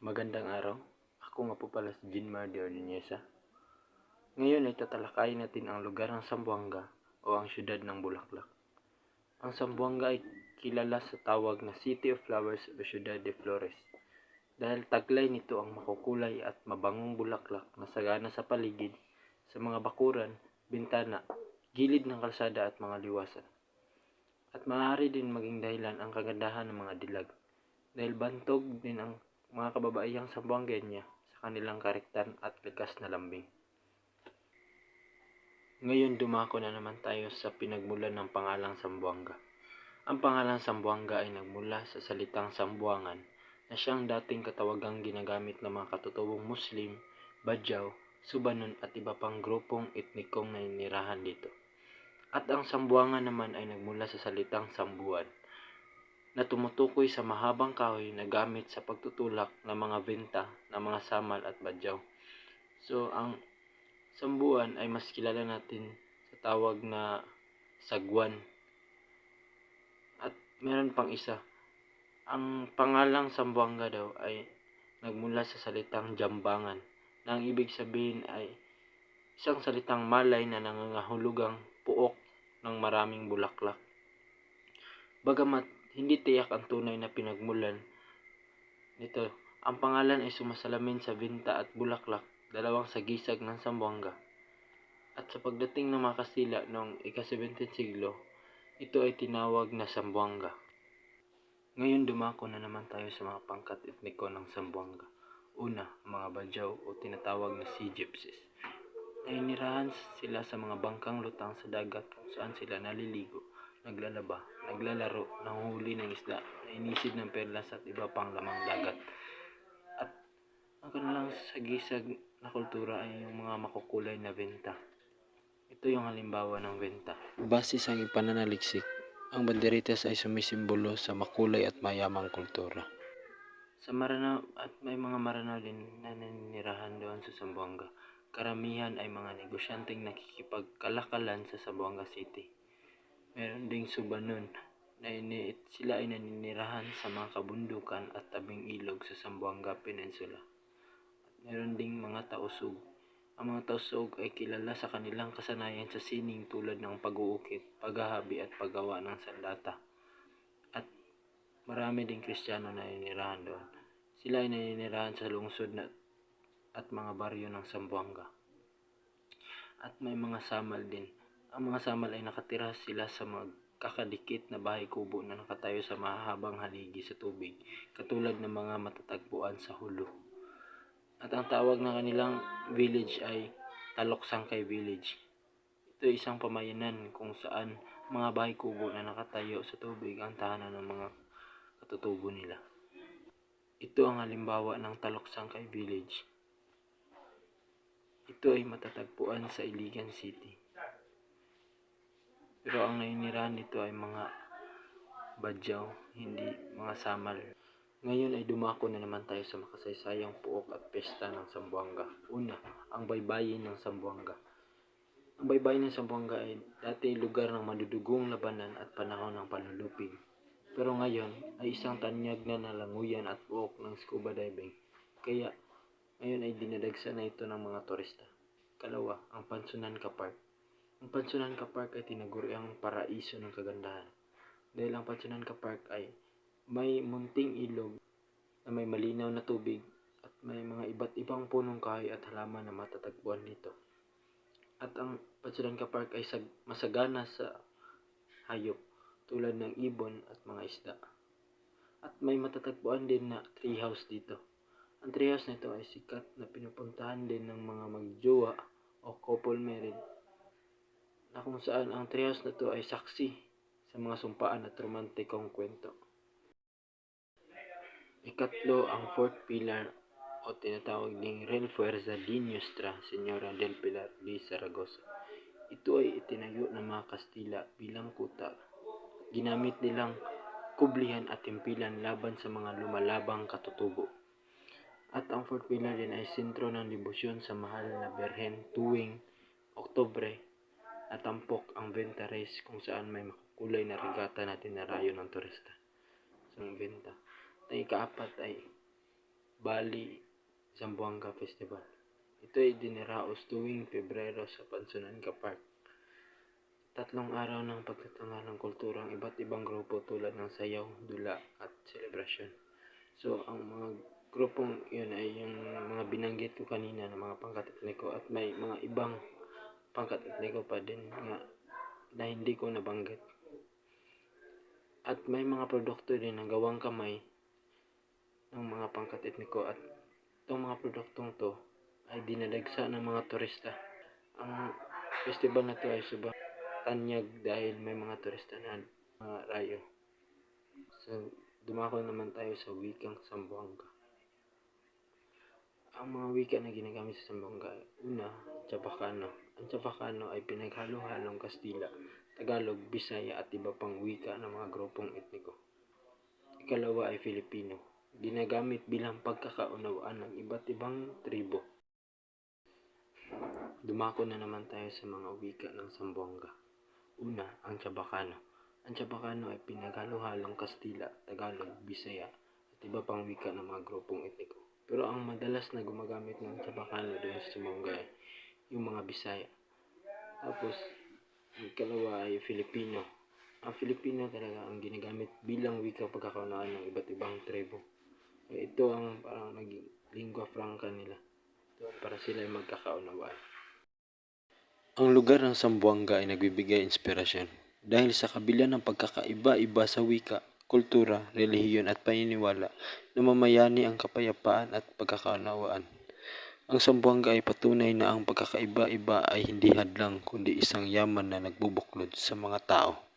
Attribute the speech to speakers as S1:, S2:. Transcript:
S1: Magandang araw. Ako nga po pala si Jinmar de Ordoneza. Ngayon ay tatalakayin natin ang lugar ng Zamboanga o ang syudad ng Bulaklak. Ang Zamboanga ay kilala sa tawag na City of Flowers o Ciudad de Flores dahil taglay nito ang makukulay at mabangong bulaklak na sagana sa paligid, sa mga bakuran, bintana, gilid ng kalsada at mga liwasan. At maaari din maging dahilan ang kagandahan ng mga dilag dahil bantog din ang mga kababaihang Sambuangenya sa kanilang karektan at likas na lambing. Ngayon dumako na naman tayo sa pinagmulan ng pangalang Sambuanga. Ang pangalang Sambuanga ay nagmula sa salitang Sambuangan na siyang dating katawagang ginagamit ng mga katutubong Muslim, Badyaw, Subanon at iba pang grupong etnikong naninirahan dito. At ang Sambuanga naman ay nagmula sa salitang Sambuan na tumutukoy sa mahabang kahoy na gamit sa pagtutulak ng mga benta ng mga samal at badyaw. So, ang Sambuan ay mas kilala natin sa tawag na Sagwan. At meron pang isa. Ang pangalang Sambuanga daw ay nagmula sa salitang Jambangan na ang ibig sabihin ay isang salitang malay na nangangahulugang puok ng maraming bulaklak. Bagamat hindi tiyak ang tunay na pinagmulan nito, ang pangalan ay sumasalamin sa binta at bulaklak, dalawang sagisag ng Zamboanga. At sa pagdating ng mga Kastila noong ika-17 siglo, ito ay tinawag na Zamboanga. Ngayon dumako na naman tayo sa mga pangkat etniko ng Zamboanga. Una, mga Badyaw o tinatawag na Sea Gypsies. Nainirahan sila sa mga bangkang lutang sa dagat kung saan sila naliligo, naglalaba, naglalaro, nanguhuli ng isda, nainisid ng perlas at iba pang lamang dagat. At ang kanilang sagisag na kultura ay yung mga makukulay na benta. Ito yung halimbawa ng benta. Base sa pananaliksik, ang banderitas ay sumisimbolo sa makulay at mayamang kultura. Sa Maranao at may mga Maranao din na naninirahan doon sa Zamboanga. Karamihan ay mga negosyanteng nakikipagkalakalan sa Zamboanga City. Meron ding Subanon na ini, sila ay naninirahan sa mga kabundukan at tabing ilog sa Zamboanga Peninsula. At meron ding mga tausug. Ang mga tausug ay kilala sa kanilang kasanayan sa sining tulad ng pag-uukit, paghahabi at paggawa ng sandata. At marami ding Kristiyano na naninirahan doon. Sila ay naninirahan sa lungsod na, at mga baryo ng Zamboanga. At may mga samal din. Ang mga samal ay nakatira sila sa magkakadikit na bahay kubo na nakatayo sa mahahabang haligi sa tubig, katulad ng mga matatagpuan sa hulo. At ang tawag ng kanilang village ay Talok Sangkay Village. Ito ay isang pamayanan kung saan mga bahay kubo na nakatayo sa tubig ang tahanan ng mga katutubo nila. Ito ang halimbawa ng Talok Sangkay Village. Ito ay matatagpuan sa Iligan City. Pero ang nainirahan nito ay mga badyaw, hindi mga samal. Ngayon ay dumako na naman tayo sa makasaysayang puok at pesta ng Zamboanga. Una, ang baybayin ng Zamboanga. Ang baybayin ng Zamboanga ay dati lugar ng madudugong labanan at panahon ng panlulupig. Pero ngayon ay isang tanyag na nalanguyan at puok ng scuba diving. Kaya ngayon ay dinadagsa na ito ng mga turista. Kalawa, ang Pansunan Ka Park. Ang Pansunan Ka Park ay tinaguri ang paraiso ng kagandahan. Dahil ang Pansunan Ka Park ay may munting ilog na may malinaw na tubig at may mga iba't ibang punong kahoy at halaman na matatagpuan dito. At ang Pansunan Ka Park ay sag- masagana sa hayop tulad ng ibon at mga isda. At may matatagpuan din na treehouse dito. Ang treehouse nito ay sikat na pinupuntahan din ng mga magjowa o couple married na kung saan ang treehouse na to ay saksi sa mga sumpaan at romantikong kwento. Ikatlo, ang fourth pillar o tinatawag ding Real Fuerza di Nuestra Señora del Pilar de Zaragoza. Ito ay itinayo ng mga Kastila bilang kuta. Ginamit nilang kublihan at timpilan laban sa mga lumalabang katutubo. At ang fourth pillar din ay sentro ng debosyon sa mahal na Berhen tuwing Oktobre at tampok ang Venta Race kung saan may makukulay na regata na tinarayo ng turista sa mga benta. At ang ikaapat ay Bali Zamboanga Festival. Ito ay diniraos tuwing Pebrero sa Pansunanga Park. Tatlong araw ng pagtatanga ng kultura ang iba't ibang grupo tulad ng sayaw, dula at selebrasyon. So, ang mga grupong yun ay yung mga binanggit ko kanina ng mga pangkat etniko at may mga ibang pangkat etniko pa din nga na hindi ko nabanggit. At may mga produkto din ng gawang kamay ng mga pangkat etniko at itong mga produktong to ay dinadagsa ng mga turista. Ang festival na to ay subang tanyag dahil may mga turista na mga rayo. So, dumako naman tayo sa wikang Sambuanga. Ang mga wika na ginagamit sa Sambuanga una, Chabacano. Ang Chabacano ay pinaghalo-halong Kastila, Tagalog, Bisaya at iba pang wika ng mga grupong etniko. Ikalawa ay Filipino. Ginagamit bilang pagkakaunawaan ng iba't ibang tribo. Dumako na naman tayo sa mga wika ng Sambuanga. Una, ang Chabacano. Ang Chabacano ay pinaghalo-halong Kastila, Tagalog, Bisaya at iba pang wika ng mga grupong etniko. Pero ang madalas na gumagamit ng Chabacano doon sa Sambuanga ay yung mga Bisaya. Tapos, ang ikalawa ay Filipino. Ang Filipino talaga ang ginagamit bilang wika pagkakaunawaan ng iba't ibang tribo. Eh, Ito ang parang naging lingua franca nila. Para sila ay magkakaunawaan. Ang lugar ng Sambuanga ay nagbibigay inspirasyon dahil sa kabila ng pagkakaiba-iba sa wika, kultura, relihiyon at paniniwala, namamayani ang kapayapaan at pagkakaunawaan. Ang Sambuanga ay patunay na ang pagkakaiba-iba ay hindi hadlang kundi isang yaman na nagbubuklod sa mga tao.